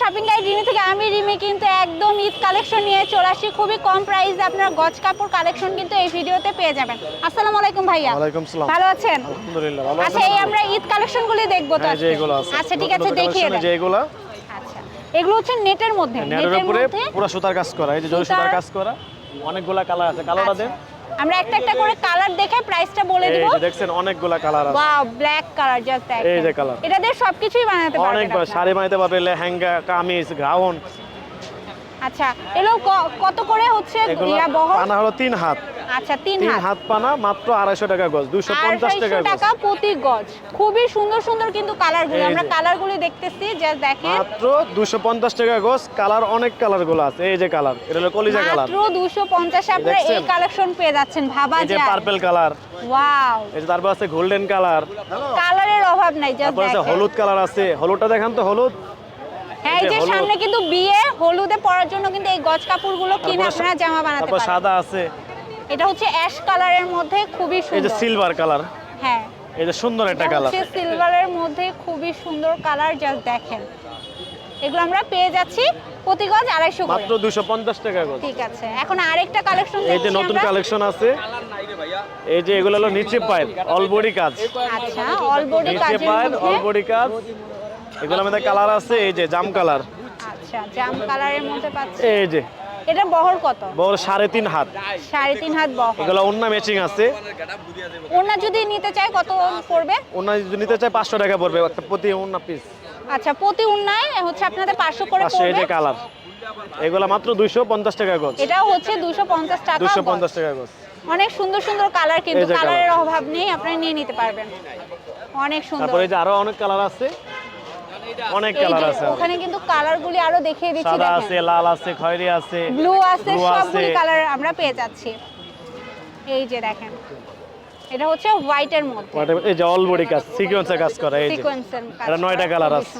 Shopping guide Rimi থেকে আমি রিমি কিন্তু একদম ঈদ কালেকশন নিয়ে চলে আসি। খুবই কম প্রাইসে আপনার গজ কাপড় কালেকশন কিন্তু এই ভিডিওতে পেয়ে যাবেন। আসসালামু আলাইকুম ভাইয়া। ওয়ালাইকুম সালাম। ভালো আছেন? আলহামদুলিল্লাহ ভালো আচ্ছা এই আমরা ঈদ কালেকশনগুলি দেখব তো হ্যাঁ, আজকে? আচ্ছা ঠিক আছে দেখিয়ে দেন যে এগুলো। আচ্ছা এগুলো হচ্ছে নেটের মধ্যে নেটের উপরে পুরো সুতার কাজ করা এই যে জরি সুতার- সুতার কাজ করা অনেকগুলা কালার আছে। কালারটা দেন। আমরা একটা একটা করে কালার দেখে প্রাইসটা বলে দিব। এই দেখছেন অনেকগুলা কালার আছে। ওয়াও ব্ল্যাক কালার জাস্ট এই যে কালার এটা দিয়ে সবকিছুই বানাতে পারবেন আপনারা। শাড়ি বানাতে পারবে লেহেঙ্গা কামিজ গাউন আচ্ছা এগুলো কত করে হচ্ছে ইয়া বহর পানা হলো তিন হাত। আচ্ছা তিন হাত। হাত পানা মাত্র আড়াইশো টাকা গজ দুশো পঞ্চাশ আড়াইশো টাকা গজ। টাকা প্রতি গজ। খুবই সুন্দর সুন্দর কিন্তু কালারগুলো। এই আমরা। কালারগুলো দেখতেছি জাস্ট দেখেন। মাত্র দুশো পঞ্চাশ টাকা গজ কালার অনেক কালারগুলো আছে। এই যে কালার এটা হলো কলিজা কালার। মাত্র দুশো পঞ্চাশে আপনারা এই কালেকশন পেয়ে যাচ্ছেন ভাবা এই যে যায়। Purple colour. ওয়াও এই যে তারপর আছে গোল্ডেন কালার। কালারের অভাব নাই জাস্ট তারপর আছে হলুদ কালার আছে। হলুদটা দেখান তো হলুদ। এই এই যে সামনে কিন্তু বিয়ে হলুদে পরার জন্য কিন্তু এই গজ কাপড়গুলো কিনে আপনারা জামা বানাতে পারেন। সাদা আছে। এটা হচ্ছে অ্যাশ কালারের মধ্যে খুবই এই যে সুন্দর। Silver colour. হ্যাঁ। এই যে সুন্দর একটা কালার। হচ্ছে সিলভারের মধ্যে খুবই সুন্দর কালার জাস্ট দেখেন। এগুলো আমরা পেয়ে যাচ্ছি প্রতি গজ আড়াইশো করে। মাত্র দুশো পঞ্চাশ টাকা গজ। ঠিক আছে। এখন আরেকটা কালেকশন এই যে নতুন কালেকশন আছে। এই যে এগুলো হলো নিচে পাইপ অল বডি কাজ। আচ্ছা অল বডি নিচে কাজের পাইপ অল বডি কাজ। এগুলোর মধ্যে কালার আছে এই যে জাম কালার। আচ্ছা জাম কালারের মধ্যে পাচ্ছি। এই যে। এটা বহর কত? বড় সাড়ে তিন হাত। সাড়ে তিন হাত বহর। এগুলো অন্য ম্যাচিং আছে। যদি নিতে চাই কত পড়বে? যদি নিতে চাই পাঁচশো টাকা পড়বে প্রতি পিস আচ্ছা প্রতি হচ্ছে আপনাদের পাঁচশো করে এই যে কালার। এগুলো মাত্র দুইশো পঞ্চাশ টাকা গজ। এটাও হচ্ছে টাকা গজ। অনেক সুন্দর সুন্দর কালার কিন্তু কালারের অভাব নেই আপনারা নিয়ে নিতে পারবেন। অনেক সুন্দর। তারপরে যে আরও অনেক কালার আছে। অনেক কালার আছে। ওখানে কিন্তু কালারগুলি আরও দেখিয়ে দিচ্ছি সাদা আছে লাল আছে খয়েরি আছে ব্লু আছে সবগুলি কালার আমরা পেয়ে যাচ্ছি। এই যে দেখেন এটা হচ্ছে হোয়াইটের মধ্যে। এই যে অল বডি কাজ সিকোয়েন্সে কাজ করা এই যে। সিকোয়েন্সের কাজ এটা নয়টা কালার আছে।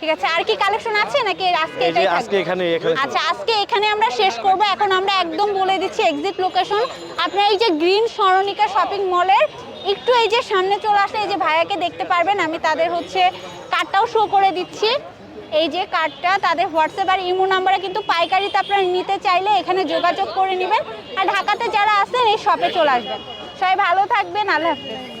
ঠিক আছে আর কি কালেকশন আছে নাকি আজকে এটাই আজকে এখানে এখানে আচ্ছা আজকে এখানে আমরা শেষ করব। এখন আমরা একদম বলে দিচ্ছি এক্সিট লোকেশন আপনার এই যে গ্রিন স্মরণিকা শপিং মলের একটু এই যে সামনে চলে আসলে এই যে ভাইয়াকে দেখতে পারবেন আমি তাদের হচ্ছে কার্ডটাও শো করে দিচ্ছি। এই যে কার্ডটা তাদের হোয়াটসঅ্যাপ আর ইমো নাম্বারে কিন্তু পাইকারিতে আপনারা নিতে চাইলে এখানে যোগাযোগ করে নেবেন। আর ঢাকাতে যারা আসেন এই শপে চলে আসবেন। সবাই ভালো থাকবেন, আল্লাহ হাফেজ।